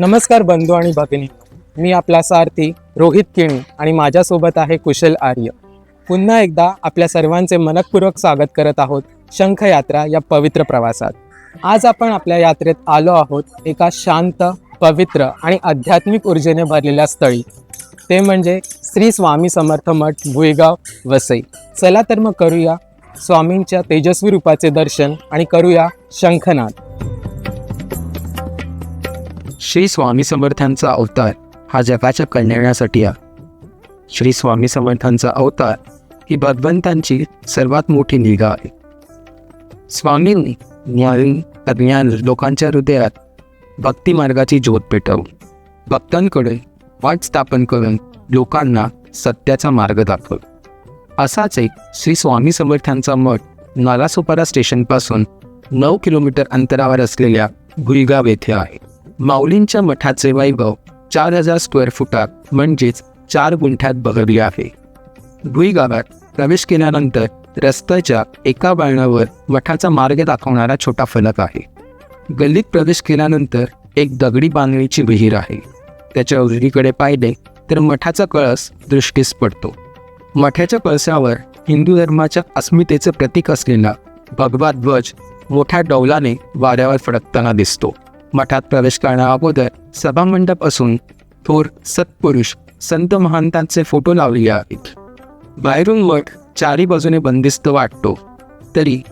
नमस्कार बंधू आणि भगिनी. मी आपला सारथी रोहित किणी आणि माझ्यासोबत आहे कुशल आर्य. पुन्हा एकदा आपल्या सर्वांचे मनपूर्वक स्वागत करत आहोत शंखयात्रा या पवित्र प्रवासात. आज आपण आपल्या यात्रेत आलो आहोत एका शांत पवित्र आणि आध्यात्मिक ऊर्जेने भरलेल्या स्थळी. ते म्हणजे श्री स्वामी समर्थ मठ भुईगाव वसई. चला तर मग करूया स्वामींच्या तेजस्वी रूपाचे दर्शन आणि करूया शंखनाद. श्री स्वामी समर्थांचा अवतार हा जगाच्या कल्याणासाठी आहे. श्री स्वामी समर्थांचा अवतार ही भगवंतांची सर्वात मोठी निगा आहे. स्वामींनी ज्ञानी अज्ञान लोकांच्या हृदयात भक्ती मार्गाची ज्योत पेटवून भक्तांकडे वाट स्थापन करून लोकांना सत्याचा मार्ग दाखवला असाच एक श्री स्वामी समर्थांचा मठ नालासोपारा स्टेशनपासून नऊ किलोमीटर अंतरावर असलेल्या गुलगाव येथे आहे. माऊलींच्या मठाचे वैभव चार हजार स्क्वेअर फुटात म्हणजेच चार गुंठ्यात बहरले आहे. भुईगावात प्रवेश केल्यानंतर रस्त्याच्या एका वळणावर मठाचा मार्ग दाखवणारा छोटा फलक आहे. गल्लीत प्रवेश केल्यानंतर एक दगडी बांधणीची विहीर आहे. त्याच्या उजवीकडे पाहिले तर मठाचा कळस दृष्टीस पडतो. मठाच्या कळसावर हिंदू धर्माच्या अस्मितेचं प्रतीक असलेला भगवा ध्वज मोठ्या डौलाने वाऱ्यावर फडकताना दिसतो. मठात प्रवेश करण्या अगोदर सभामंडप असून थोर सत्पुरुष संत महंतांचे फोटो लावले आहेत. बाहेरून मठ चारी बाजूने बंदिस्त वाटतो. तरी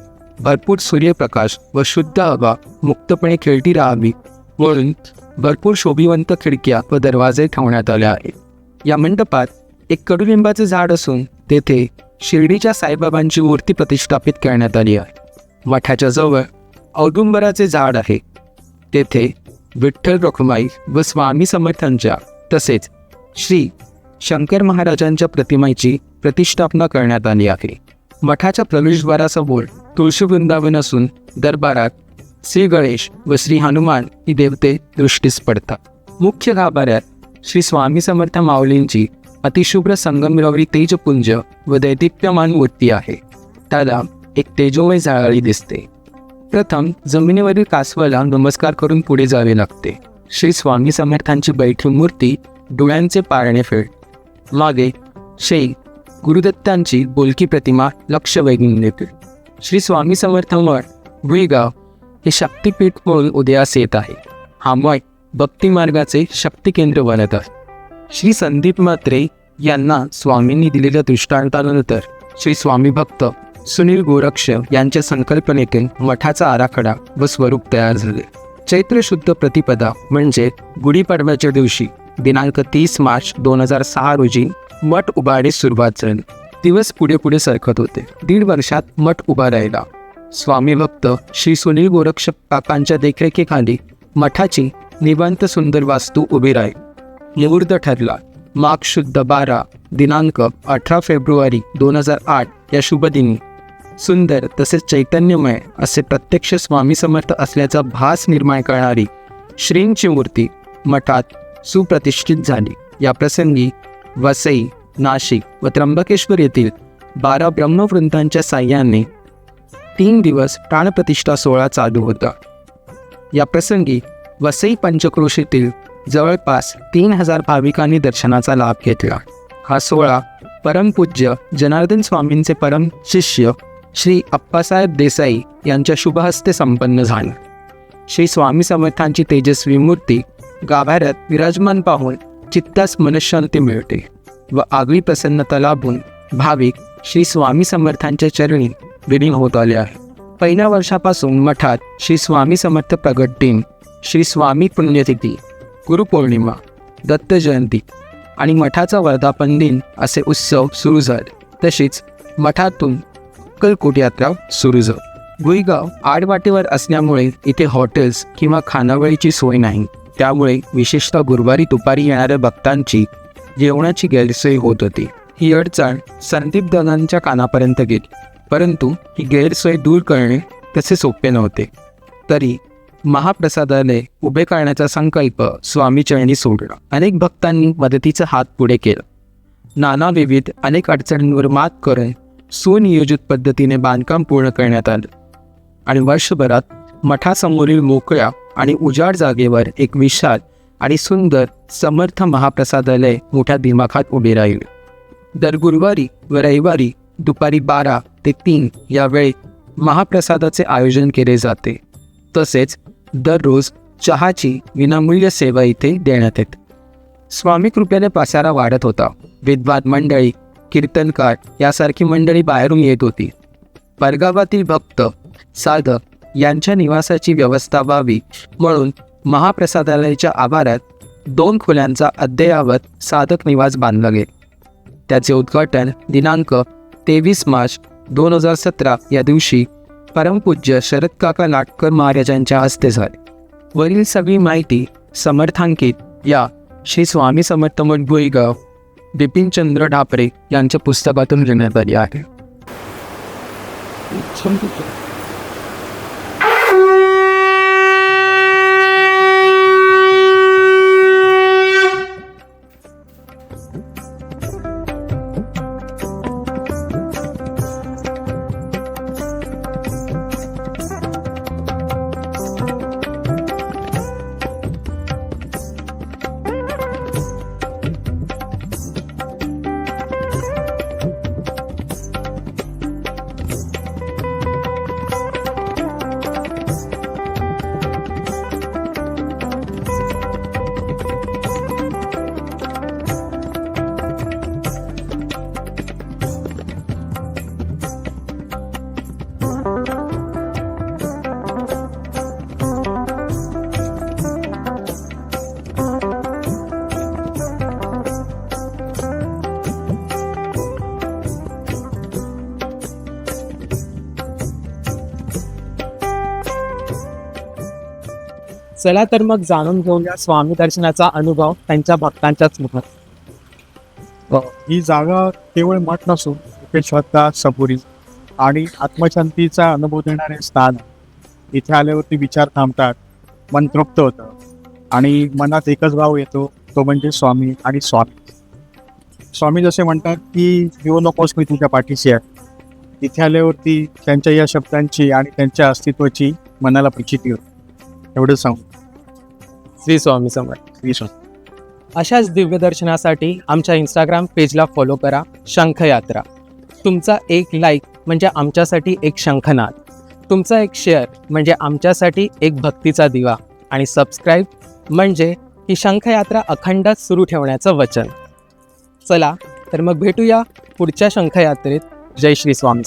भरपूर सूर्यप्रकाश व शुद्ध हवा मुक्तपणे खेळती राहावी म्हणून भरपूर शोभिवंत खिडक्या व दरवाजे ठेवण्यात आले आहेत. या मंडपात एक कडुलिंबाचे झाड असून तेथे शिर्डीच्या साईबाबांची मूर्ती प्रतिष्ठापित करण्यात आली आहे. मठाच्या जवळ औदुंबराचे झाड आहे. तेथे विठ्ठल रखुमाई व स्वामी समर्थांच्या तसेच श्री शंकर महाराजांच्या प्रतिमेची प्रतिष्ठापना करण्यात आली आहे. मठाच्या प्रवेशद्वारासमोर तुळशी वृंदावन असून दरबारात श्री गणेश व श्री हनुमान ही देवते दृष्टीस पडतात. मुख्य गाभाऱ्यात श्री स्वामी समर्थ माऊलींची अतिशुभ्र संगमरवरी तेजपुंज व दैदिप्यमान मूर्ती आहे. त्याला एक तेजोमय जाळी दिसते. प्रथम जमिनीवरील कासवाला नमस्कार करून पुढे जावे लागते. श्री स्वामी समर्थांची बैठी मूर्ती डोळ्यांचे पारणे फेड मागे श्री गुरुदत्तांची बोलकी प्रतिमा लक्ष वेधून देते. श्री स्वामी समर्थ मठ भुईगाव हे शक्तिपीठ म्हणून उदयास येत आहे. हा मठ भक्ती मार्गाचे शक्ती केंद्र बनत आहे. श्री संदीप मात्रे यांना स्वामींनी दिलेल्या दृष्टांतानंतर श्री स्वामी भक्त सुनील गोरक्ष यांच्या संकल्पनेतून मठाचा आराखडा व स्वरूप तयार झाले. चैत्र शुद्ध प्रतिपदा म्हणजे गुढीपाडव्याच्या दिवशी दिनांक तीस मार्च दोन हजार सहा रोजी मठ उभारणीस सुरुवात झाली. दिवस पुढे पुढे सरकत होते. दीड वर्षात मठ उभा राहिला. स्वामी भक्त श्री सुनील गोरक्ष काकांच्या देखरेखीखाली मठाची निवांत सुंदर वास्तू उभी राहील. मुहूर्त ठरला. माघ शुद्ध बारा दिनांक अठरा फेब्रुवारी दोन हजार आठ या शुभदिनी सुंदर तसेच चैतन्यमय असे प्रत्यक्ष स्वामी समर्थ असल्याचा भास निर्माण करणारी श्रींची मूर्ती मठात सुप्रतिष्ठित झाली. या प्रसंगी वसई नाशिक व त्र्यंबकेश्वर येथील बारा ब्रह्मवृंदांच्या साह्याने तीन दिवस प्राणप्रतिष्ठा सोहळा चालू होता. या प्रसंगी वसई पंचक्रोशीतील जवळपास तीन हजार भाविकांनी दर्शनाचा लाभ घेतला. हा सोहळा परमपूज्य जनार्दन स्वामींचे परम शिष्य श्री अप्पासाहेब देसाई यांच्या शुभहस्ते संपन्न झाला. श्री स्वामी समर्थांची तेजस्वी मूर्ती गाभाऱ्यात विराजमान पाहून चित्तास मनशांती मिळते व आगळी प्रसन्नता लाभून भाविक श्री स्वामी समर्थांच्या चरणी विलीन होत आले आहे. पहिल्या वर्षापासून मठात श्री स्वामी समर्थ प्रगट दिन श्री स्वामी पुण्यतिथी गुरुपौर्णिमा दत्त जयंती आणि मठाचा वर्धापन दिन असे उत्सव सुरू झाले. तसेच मठातून अक्कलकोट यात्रा सुरू झाली गुईगाव आडवाटेवर असल्यामुळे इथे हॉटेल्स किंवा खानावळीची सोय नाही. त्यामुळे विशेषतः गुरुवारी दुपारी येणाऱ्या भक्तांची जेवणाची गैरसोय होत होती. ही अडचण संदीप दादांच्या कानापर्यंत गेली. परंतु ही गैरसोय दूर करणे तसे सोपे नव्हते. तरी महाप्रसादालय उभे करण्याचा संकल्प स्वामीचरणी सोडला. अनेक भक्तांनी मदतीचा हात पुढे केला. नाना विविध अनेक अडचणींवर मात करून सुनियोजित पद्धतीने बांधकाम पूर्ण करण्यात आलं. आणि वर्षभरात मठासमोरील मोकळ्या आणि उजाड जागेवर एक विशाल आणि सुंदर समर्थ महाप्रसादालय मोठ्या दिमाखात उभे राहील. दर गुरुवारी व रविवारी दुपारी बारा ते तीन या वेळेत महाप्रसादाचे आयोजन केले जाते. तसेच दररोज चहाची विनामूल्य सेवा इथे देण्यात येते. स्वामी कृपेने पसारा वाढत होता. विद्वान मंडळी कीर्तनकार यासारखी मंडळी बाहेरून येत होती. परगावातील भक्त साधक यांच्या निवासाची व्यवस्था व्हावी म्हणून महाप्रसादालयाच्या आवारात दोन खोल्यांचा अद्ययावत साधक निवास बांधला गेला. त्याचे उद्घाटन दिनांक तेवीस मार्च दोन हजार सतरा या दिवशी परमपूज्य शरदकाका नाटकर महाराजांच्या हस्ते झाले. वरील सगळी माहिती समर्थांकित या श्री स्वामी समर्थ मठ भुईगाव बिपिनचंद्र ढापरे यांच्या पुस्तकातून घेण्यात आली आहे. चला तर मग जाणून घेऊया स्वामी दर्शनाचा अनुभव त्यांच्या भक्तांच्याच मुखात. ही जागा केवळ मठ नसून इथे सबुरी आणि आत्मशांतीचा अनुभव देणारे स्थान इथे आल्यावरती विचार थांबतात मन तृप्त होतं आणि मनात एकच भाव येतो तो म्हणजे स्वामी आणि स्वामी. स्वामी जसे म्हणतात की येऊ नकोस मी तुमच्या पाठीशी आहे. इथे आल्यावरती त्यांच्या या शब्दांची आणि त्यांच्या अस्तित्वाची मनाला प्रचिती होते. एवढं सांगू. श्री स्वामी समर्थ. श्री स्वामी. अशाच दिव्य दर्शनासाठी आमच्या इंस्टाग्राम पेजला फॉलो करा शंखयात्रा. तुमचा एक लाईक म्हणजे आमच्यासाठी एक शंखनाद. तुमचा एक शेअर म्हणजे आमच्यासाठी एक भक्तीचा दिवा. आणि सबस्क्राईब म्हणजे ही शंखयात्रा अखंड सुरू ठेवण्याचं वचन. चला तर मग भेटूया पुढच्या शंखयात्रेत. जय श्री स्वामी.